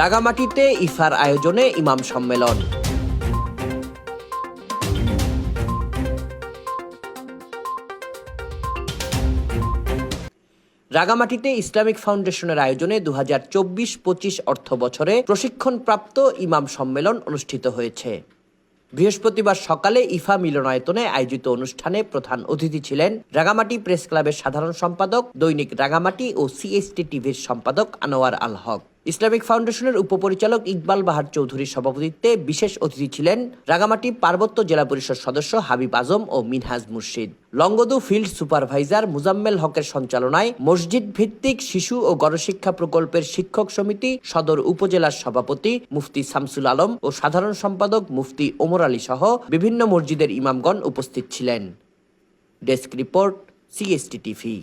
রাগামাটিতে ইফার আয়োজনে ইমাম সম্মেলন। রাগামাটিতে ইসলামিক ফাউন্ডেশনের আয়োজনে দু হাজার চব্বিশ পঁচিশ অর্থ বছরে প্রশিক্ষণপ্রাপ্ত ইমাম সম্মেলন অনুষ্ঠিত হয়েছে। বৃহস্পতিবার সকালে ইফা মিলনায়তনে আয়োজিত অনুষ্ঠানে প্রধান অতিথি ছিলেন রাগামাটি প্রেস ক্লাবের সাধারণ সম্পাদক, দৈনিক রাগামাটি ও সিএসটি টিভির সম্পাদক আনোয়ার আল হক। ইসলামিক ফাউন্ডেশনের উপপরিচালক ইকবাল বাহার চৌধুরীর সভাপতিত্বে বিশেষ অতিথি ছিলেন রাগামাটি পার্বত্য জেলা পরিষদ সদস্য হাবিব আজম ও মিনহাজ মুর্শিদ। লংগদু ফিল্ড সুপারভাইজার মুজাম্মেল হকের সঞ্চালনায় মসজিদ ভিত্তিক শিশু ও গণশিক্ষা প্রকল্পের শিক্ষক সমিতি সদর উপজেলার সভাপতি মুফতি শামসুল আলম ও সাধারণ সম্পাদক মুফতি ওমর আলী সহ বিভিন্ন মসজিদের ইমামগণ উপস্থিত ছিলেন। Desk report, CST TV.